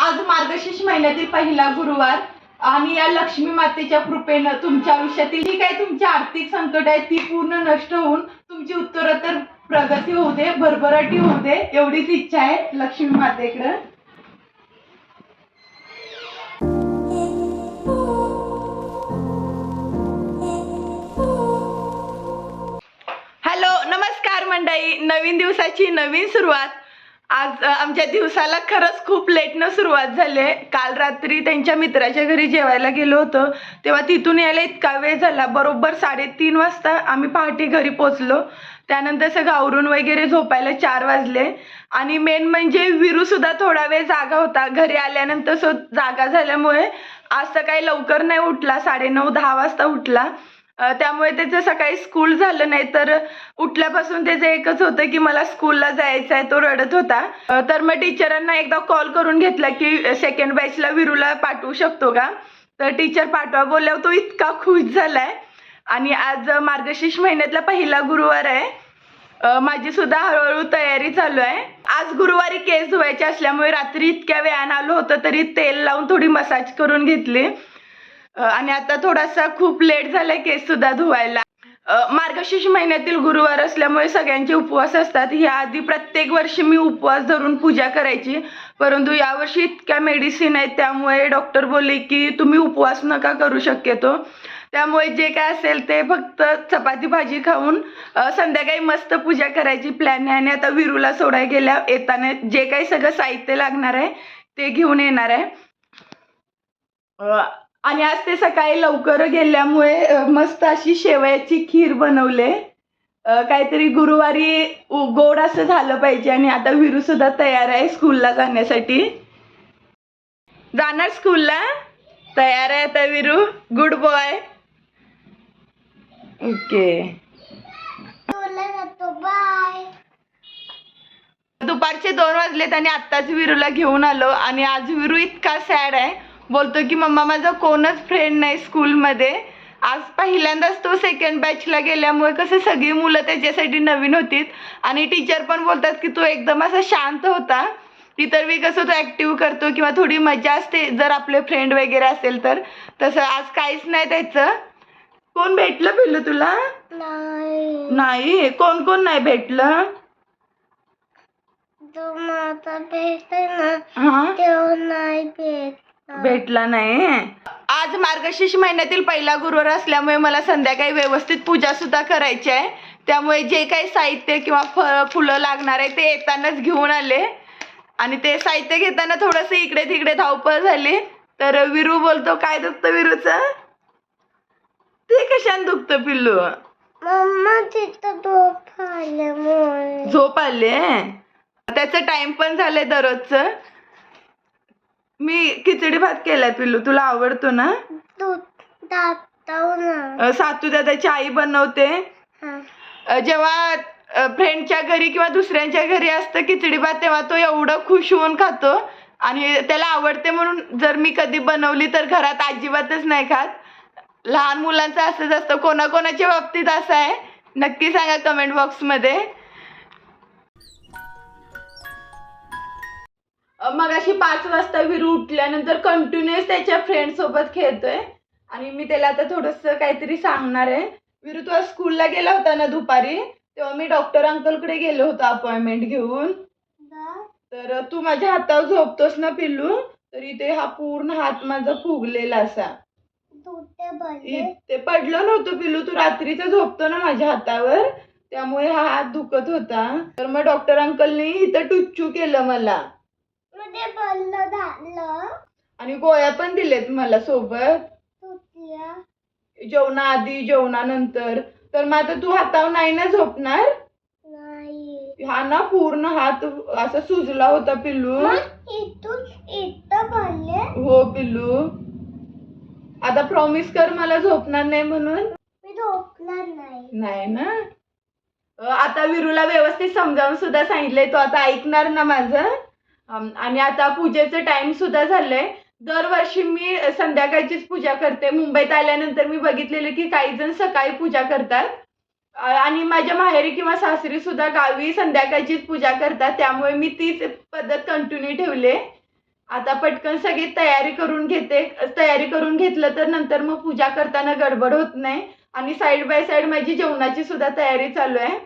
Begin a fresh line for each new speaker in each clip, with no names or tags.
आज मार्गशीर्ष महिन्यातील पहिला गुरुवार. आणि या लक्ष्मी मातेच्या कृपेनं तुमच्या आयुष्यातील जी काही तुमची आर्थिक संकट आहे ती पूर्ण नष्ट होऊन तुमची उत्तरोत्तर प्रगती होऊ दे भरभराटी होऊ दे एवढीच इच्छा आहे लक्ष्मी मातेकडं. हॅलो नमस्कार मंडळी. नवीन दिवसाची नवीन सुरुवात. आज आमच्या दिवसाला खरंच खूप लेटनं सुरुवात झाली आहे. काल रात्री त्यांच्या मित्राच्या घरी जेवायला गेलो होतो. तेव्हा तिथून यायला इतका वेळ झाला. बरोबर साडेतीन वाजता आम्ही पहाटे घरी पोचलो त्यानंतर सगळं आवरून वगैरे झोपायला चार वाजले. आणि मेन म्हणजे विरूसुद्धा थोडा वेळ जागा होता. घरी आल्यानंतर सो जागा झाल्यामुळे आज सकाळी लवकर नाही उठला. साडेनऊ दहा वाजता उठला. त्यामुळे त्याचं सकाळी स्कूल झालं नाही तर उठल्यापासून त्याचं एकच होतं की मला स्कूलला जायचं आहे तो रडत होता. तर मग टीचरांना एकदा कॉल करून घेतला की सेकंड बॅचला विरूला पाठवू शकतो का? तर टीचर पाठवा बोलल्यावर तो इतका खुश झालाय. आणि आज मार्गशीर्ष महिन्यातला पहिला गुरुवार आहे. माझी सुद्धा हळूहळू तयारी चालू आहे. आज गुरुवारी केस धुवायचे असल्यामुळे रात्री इतक्या वेळानं आलो होतं तरी तेल लावून थोडी मसाज करून घेतली. आणि आता थोडासा खूप लेट झालाय केस सुद्धा धुवायला. मार्गशीर्ष महिन्यातील गुरुवार असल्यामुळे सगळ्यांचे उपवास असतात. ह्या आधी प्रत्येक वर्षी मी उपवास धरून पूजा करायची. परंतु यावर्षी इतक्या मेडिसिन आहेत त्यामुळे डॉक्टर बोलले की तुम्ही उपवास नका करू शक्यतो. त्यामुळे जे काय असेल ते फक्त चपाती भाजी खाऊन संध्याकाळी मस्त पूजा करायची प्लॅन आहे. आणि आता विरूला सोडाय गेल्या येताना जे काही सगळं साहित्य लागणार आहे ते घेऊन येणार आहे. आणि आज ते सकाळी लवकर गेल्यामुळे मस्त अशी शेवयाची खीर बनवले. काहीतरी गुरुवारी गोड असं झालं पाहिजे आणि आता विरू सुद्धा तयार आहे स्कूलला जाण्यासाठी. जाणार स्कूलला तयार आहे आता Viru. Good boy okay
bye
दुपारचे दोन वाजलेत आणि आत्ताच विरूला घेऊन आलो आणि आज विरू इतका सॅड आहे. बोलतो की मम्मा माझा कोणच फ्रेंड नाही स्कूलमध्ये आज पहिल्यांदाच तो सेकंड बॅचला गेल्यामुळे कसं सगळी मुलं त्याच्यासाठी नवीन होतीत. आणि टीचर पण बोलतात की तो एकदम असा शांत होता. इतर वेळी कसं तो ॲक्टिव्ह करतो किंवा थोडी मजा असते जर आपले फ्रेंड वगैरे असेल तर. तसं आज काहीच नाही त्याचं. कोण भेटलं पिल्लू तुला?
नाही.
नाही? कोण कोण नाही भेटलं?
भेट ना
भेटला नाही. आज मार्गशीर्ष महिन्यातील पहिला गुरुवार असल्यामुळे मला संध्याकाळी व्यवस्थित पूजा सुद्धा करायची आहे. त्यामुळे जे काही साहित्य किंवा फळ फुलं लागणार आहे ते येतानाच घेऊन आले. आणि ते साहित्य घेताना थोडंसं इकडे तिकडे धावपळ झाली. तर विरू बोलतो काय दुखतं विरूचं? ते कशाने दुखतं पिल्लू?
झोप
आले त्याचं टाइम पण झालंय दररोजचं. मी खिचडी भात केलाय पिल्लू तुला आवडतो ना?
तू दाखव ना.
अ, सातू दादाची आई बनवते. अ, जेव्हा फ्रेंडच्या घरी किंवा दुसऱ्यांच्या घरी असतं खिचडी भात तेव्हा तो एवढं खुश होऊन खातो. आणि त्याला आवडते म्हणून जर मी कधी बनवली तर घरात अजिबातच नाही खात. लहान मुलांचं असंच असतं. कोणाकोणाच्या बाबतीत असं आहे? नक्की सांगा कमेंट बॉक्समध्ये मग अशी पाच वाजता विरू उठल्यानंतर कंटिन्युअस त्याच्या फ्रेंड सोबत खेळतोय. आणि मी त्याला आता थोडंसं काहीतरी सांगणार आहे. विरू तू स्कूलला गेला होता ना दुपारी? तेव्हा मी डॉक्टर अंकलकडे गेलो होतो अपॉइंटमेंट घेऊन. तर तू माझ्या हातावर झोपतोस ना पिल्लू? तर इथे हा पूर्ण हात माझा फुगलेला असा.
ते
पडलं नव्हतं पिल्लू तू रात्रीचं झोपतो ना माझ्या हातावर. त्यामुळे हा हात दुखत होता. तर मग डॉक्टर अंकलनी इथं टुच्चू केलं मला.
मध्ये बल्ल झालं.
आणि गोळ्या पण दिलेत मला सोबत.
तुझ्या
जेवणाआधी जेवणानंतर. तर मग आता तू हातावर नाही ना झोपणार?
नाही.
हा ना पूर्ण हात असा सुजला होता पिल्लू.
मग इथून इथं भरले?
हो पिल्लू. आता प्रॉमिस कर मला झोपणार नाही म्हणून.
मी झोपणार नाही.
नाही ना? अ, आता विरूला व्यवस्थित समजावून सुद्धा सांगितलंय तो आता ऐकणार ना माझं? आणि आता पूजेचं टाइम सुद्धा झालंय. दरवर्षी मी संध्याकाळचीच पूजा करते. मुंबईत आल्यानंतर मी बघितलेलं की काही जण सकाळी पूजा करतात. आणि माझ्या माहेरी किंवा सासरी सुद्धा गावी संध्याकाळचीच पूजा करतात. त्यामुळे मी तीच पद्धत कंटिन्यू ठेवले. आता पटकन सगळी तयारी करून घेते. तयारी करून घेतलं तर नंतर मग पूजा करताना गडबड होत नाही. आणि साईड बाय साईड माझी जेवणाची सुद्धा तयारी चालू आहे.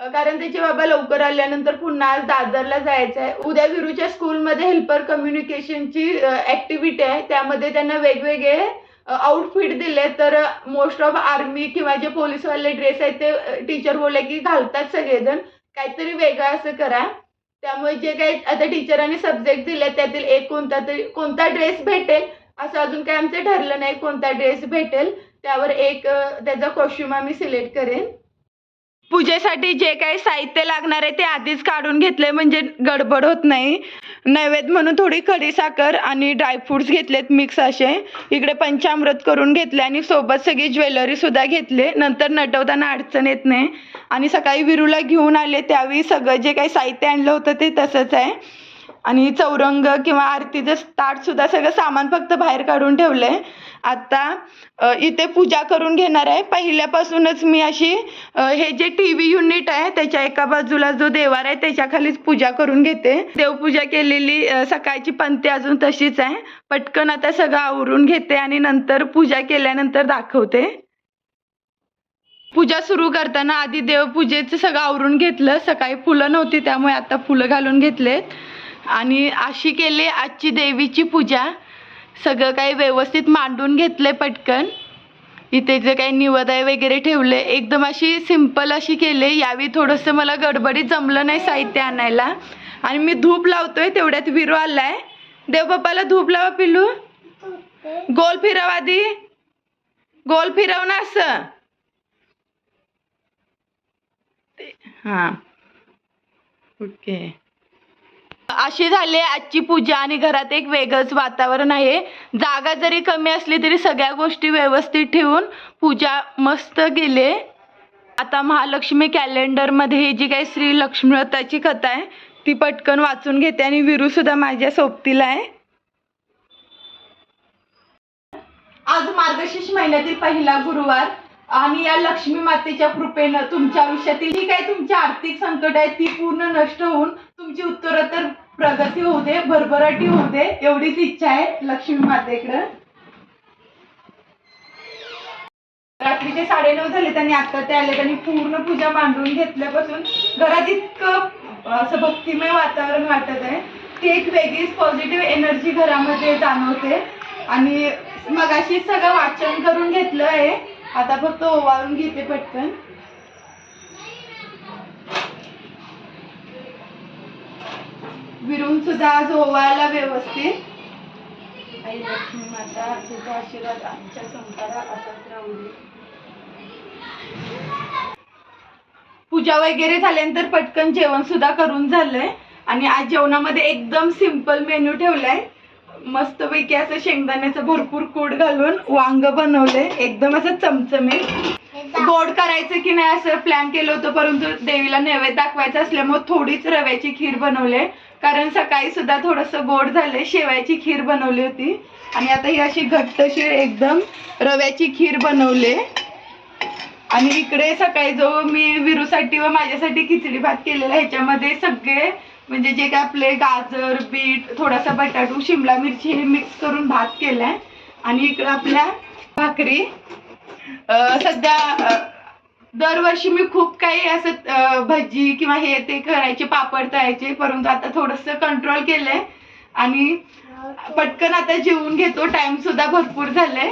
कारण त्याचे बाबा लवकर आल्यानंतर पुन्हा आज दादरला जायचं आहे उद्या विरूच्या स्कूलमध्ये हेल्पर कम्युनिकेशनची ॲक्टिव्हिटी आहे. त्यामध्ये त्यांना वेगवेगळे आउटफिट दिले. तर मोस्ट ऑफ आर्मी किंवा जे पोलीसवाले ड्रेस आहेत ते टीचर बोलले की घालतात सगळेजण. काहीतरी वेगळं असं करा. त्यामुळे जे काही आता टीचरांनी सब्जेक्ट दिले त्यातील एक कोणता तरी कोणता ड्रेस भेटेल? असं अजून काही आमचं ठरलं नाही कोणता ड्रेस भेटेल. त्यावर एक त्याचा कॉस्ट्युम आम्ही सिलेक्ट करेन. पूजेसाठी जे काही साहित्य लागणार आहे ते आधीच काढून घेतले म्हणजे गडबड होत नाही. नैवेद्य म्हणून थोडी खडी साखर आणि ड्रायफ्रुट्स घेतलेत मिक्स असे. इकडे पंचामृत करून घेतले आणि सोबत सगळी ज्वेलरीसुद्धा घेतले. नंतर नटवताना अडचण येत नाही. आणि सकाळी विरूला घेऊन आले त्यावेळी सगळं जे काही साहित्य आणलं होतं ते तसंच आहे. आणि चौरंग किंवा आरतीचं ताट सुद्धा सगळं सामान फक्त बाहेर काढून ठेवलंय. आता इथे पूजा करून घेणार आहे. पहिल्यापासूनच मी अशी हे जे टी व्ही युनिट आहे त्याच्या एका बाजूला जो देवार आहे त्याच्याखालीच पूजा करून घेते. देवपूजा केलेली सकाळची पंथी अजून तशीच आहे. पटकन आता सगळं आवरून घेते आणि नंतर पूजा केल्यानंतर दाखवते. पूजा सुरू करताना आधी देवपूजेचं सगळं आवरून घेतलं. सकाळी फुलं नव्हती त्यामुळे आता फुलं घालून घेतलेत. आणि अशी केली आजची देवीची पूजा. सगळं काही व्यवस्थित मांडून घेतले पटकन. इथे जे काही निवदाय वगैरे ठेवले एकदम अशी सिंपल अशी केले. यावेळी थोडंसं मला गडबडीत जमलं नाही साहित्य आणायला. आणि मी धूप लावतोय तेवढ्यात विरू आलाय. देवबापाला धूप लावा पिलू गोल फिरव आधी. गोल फिरव ना असं. हां हा. ओके. अशी झाली आजची पूजा आणि घरात एक वेगळंच वातावरण आहे. जागा जरी कमी असली तरी सगळ्या गोष्टी व्यवस्थित ठेवून पूजा मस्त गेले आता महालक्ष्मी कॅलेंडरमध्ये ही जी काही श्री लक्ष्मीव्रताची कथा आहे ती पटकन वाचून घेते आणि विरूसुद्धा माझ्या सोबतीला आहे. आज मार्गशीर्ष महिन्यातील पहिला गुरुवार आणि या लक्ष्मी मातेच्या कृपेनं तुमच्या आयुष्यातील जी काही तुमची आर्थिक संकट आहे ती पूर्ण नष्ट होऊन तुमची उत्तरोत्तर प्रगती होऊ दे भरभराटी होऊ दे एवढीच इच्छा आहे लक्ष्मी मातेकडं रात्रीचे साडेनऊ झाले त्यांनी आता ते आले त्यांनी पूर्ण पूजा मांडून घेतल्यापासून घरात इतकं असं भक्तिमय वातावरण वाटत आहे. ती एक वेगळीच पॉझिटिव्ह एनर्जी घरामध्ये जाणवते. आणि मगाशी सगळं वाचन करून घेतलं आहे. आता फक्त ओवाळून घेते पटकन. विरून सुद्धा आज ओवायला व्यवस्थित. आई लक्ष्मी माता तुझा आशीर्वाद आमच्या संसारात असाच राहू दे. पूजा वगैरे झाल्यानंतर पटकन जेवण सुद्धा करून झालंय. आणि आज जेवणामध्ये एकदम सिंपल मेन्यू ठेवलाय. मस्तपैकी असं शेंगदाण्याचं भरपूर कूड घालून वांग बनवलंय. एकदम असं चमचमीत. गोड करायचं की नाही असं प्लॅन केलं होतं परंतु देवीला नैवेद्य दाखवायचं असल्यामुळे थोडीच रव्याची खीर बनवले कारण सकाळी सुद्धा थोडंसं गोड झालंय शेवयाची खीर बनवली होती. आणि आता ही अशी घट्टशीर एकदम रव्याची खीर बनवली. आणि इकडे सकाळी जो मी विरूसाठी व माझ्यासाठी खिचडी भात केलेला ह्याच्यामध्ये सगळे म्हणजे जे काय आपले गाजर बीट थोडासा बटाटू शिमला मिरची हे मिक्स करून भात केलाय. आणि इकडं आपल्या भाकरी. सध्या दरवर्षी मी खूप काही असं भजी किंवा हे ते करायचे पापड तळायचे परंतु आता थोडंसं कंट्रोल केलंय. आणि पटकन आता जेवून घेतो. टाइम सुद्धा भरपूर झालाय.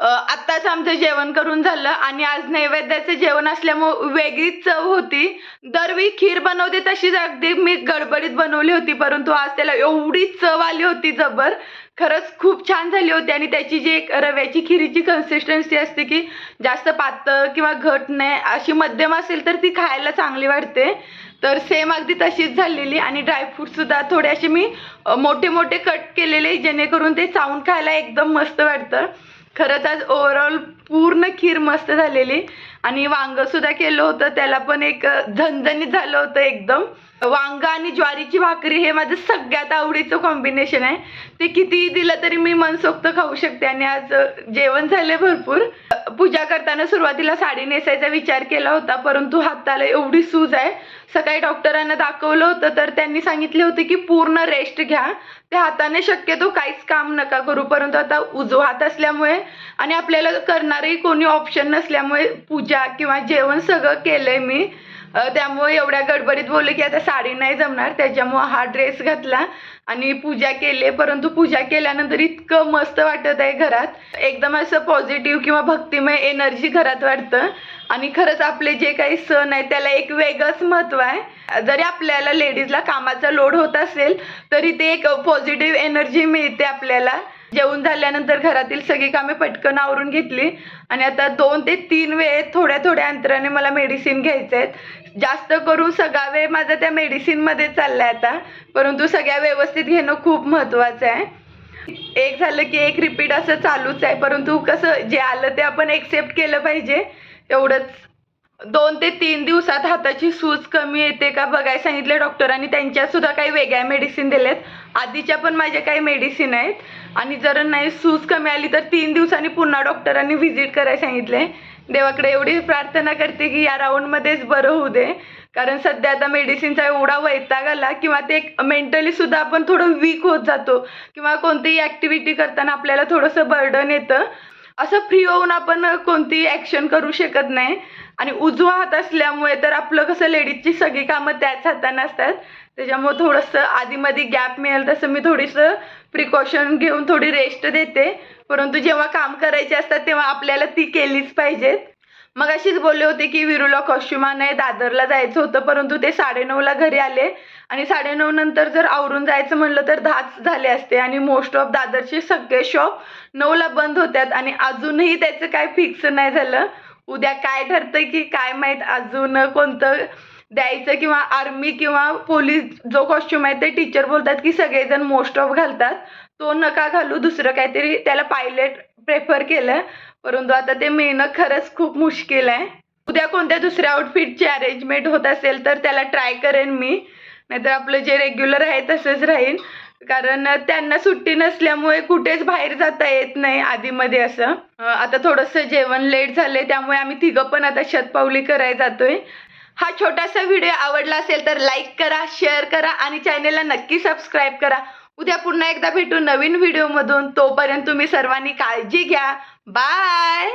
आत्ताच आमचं जेवण करून झालं. आणि आज नैवेद्याचं जेवण असल्यामुळे वेगळीच चव होती. दरवी खीर बनवते तशीच अगदी मी गडबडीत बनवली होती. परंतु आज त्याला एवढी चव आली होती जबर. खरंच खूप छान झाली होती आणि त्याची जी एक रव्याची खिरीची कन्सिस्टन्सी असते की जास्त पातळ किंवा घट नाही अशी मध्यम असेल तर ती खायला चांगली वाटते. तर सेम अगदी तशीच झालेली आणि ड्रायफ्रूटसुद्धा थोडे असे मी मोठे मोठे कट केलेले जेणेकरून ते चावून खायला एकदम मस्त वाटतं. खरंच आज ओव्हरऑल पूर्ण खीर मस्त झालेली. आणि वांग सुद्धा केलं होतं. त्याला पण एक झणझणीत झालं होतं एकदम. वांग आणि ज्वारीची भाकरी हे माझं सगळ्यात आवडीचं कॉम्बिनेशन आहे. ते कितीही दिलं तरी मी मनसोक्त खाऊ शकते. आणि आज जेवण झाले भरपूर. पूजा करताना सुरुवातीला साडी नेसायचा विचार केला होता. परंतु हाताला एवढी सूज आहे. सकाळी डॉक्टरांना दाखवलं होतं. तर त्यांनी सांगितले होते की पूर्ण रेस्ट घ्या. त्या हाताने शक्यतो काहीच काम नका करू. परंतु आता उजवा हात असल्यामुळे आणि आपल्याला करणार करणारही कोणी ऑप्शन नसल्यामुळे पूजा किंवा जेवण सगळं केलंय मी. त्यामुळे एवढ्या गडबडीत बोलले की आता साडी नाही जमणार. त्याच्यामुळं हा ड्रेस घातला आणि पूजा केली परंतु पूजा केल्यानंतर इतकं मस्त वाटत आहे घरात. एकदम असं पॉझिटिव्ह किंवा भक्तिमय एनर्जी घरात वाटतं. आणि खरंच आपले जे काही सण आहे त्याला एक वेगळंच महत्त्व आहे. जरी आपल्याला लेडीजला कामाचा लोड होत असेल तरी ते एक पॉझिटिव्ह एनर्जी मिळते आपल्याला. जेवण झाल्यानंतर घरातील सगळी कामे पटकन आवरून घेतली. आणि आता दोन ते तीन वेळ थोड्या थोड्या अंतराने मला मेडिसिन घ्यायचे आहेत. जास्त करून सगळा वेळ माझा त्या मेडिसिनमध्ये चाललाय आता. परंतु सगळ्या व्यवस्थित घेणं खूप महत्त्वाचं आहे. एक झालं की एक रिपीट असं चालूच आहे. परंतु कसं जे आलं ते आपण एक्सेप्ट केलं पाहिजे. एवढंच. दोन ते तीन दिवसात हाताची सूज कमी येते का बघायला सांगितले डॉक्टरांनी त्यांच्या सुद्धा काही वेगळ्या मेडिसिन दिलेत. आधीच्या पण माझ्या काही मेडिसिन आहेत. आणि जर नाही सूज कमी आली तर तीन दिवसांनी पुन्हा डॉक्टरांनी व्हिजिट करायला सांगितले देवाकडे एवढी प्रार्थना करते की या राऊंडमध्येच बरं होऊ दे. कारण सध्या आता मेडिसिनचा एवढा वैताग आला किंवा ते मेंटली सुद्धा आपण थोडं वीक होत जातो. किंवा कोणतीही ॲक्टिव्हिटी करताना आपल्याला थोडंसं बर्डन येतं. असं फ्री होऊन आपण कोणतीही ॲक्शन करू शकत नाही. आणि उजवा हात असल्यामुळे तर आपलं कसं लेडीजची सगळी कामं त्याच हाताने असतात. त्याच्यामुळे थोडंसं आधीमध्ये गॅप मिळेल तसं मी थोडीसं प्रिकॉशन घेऊन थोडी रेस्ट देते. परंतु जेव्हा काम करायचे असतात तेव्हा आपल्याला ती केलीच पाहिजेत. मग अशीच बोलले होते की विरूला कॉस्ट्युमा आहे दादरला जायचं होतं परंतु ते साडेनऊला घरी आले. आणि साडेनऊ नंतर जर आवरून जायचं म्हणलं तर दहाच झाले असते. आणि मोस्ट ऑफ दादरचे सगळे शॉप नऊला बंद होत्यात. आणि अजूनही त्याचं काय फिक्स नाही झालं. उद्या काय ठरतंय की काय माहीत अजून कोणतं द्यायचं किंवा आर्मी किंवा पोलीस जो कॉस्ट्युम आहे ते टीचर बोलतात की सगळेजण मोस्ट ऑफ घालतात. तो नका घालू दुसरं काहीतरी त्याला पायलट प्रेफर केलं. परंतु आता ते मिळणं खरंच खूप मुश्किल आहे. उद्या कोणत्या दुसऱ्या आउटफिटची अरेंजमेंट होत असेल तर त्याला ट्राय करेन मी. नाहीतर आपलं जे रेग्युलर आहे तसंच राहील. कारण त्यांना सुट्टी नसल्यामुळे कुठेच बाहेर जाता येत नाही आधीमध्ये असं. आता थोडंसं जेवण लेट झालंय त्यामुळे आम्ही तिघं पण आता शतपावली करायला जातोय. हा छोटासा व्हिडिओ आवडला असेल तर लाईक करा शेअर करा आणि चॅनेलला नक्की सबस्क्राईब करा. उद्या पुन्हा एकदा भेटू नवीन व्हिडिओमधून. तोपर्यंत तुम्ही सर्वांनी काळजी घ्या. बाय!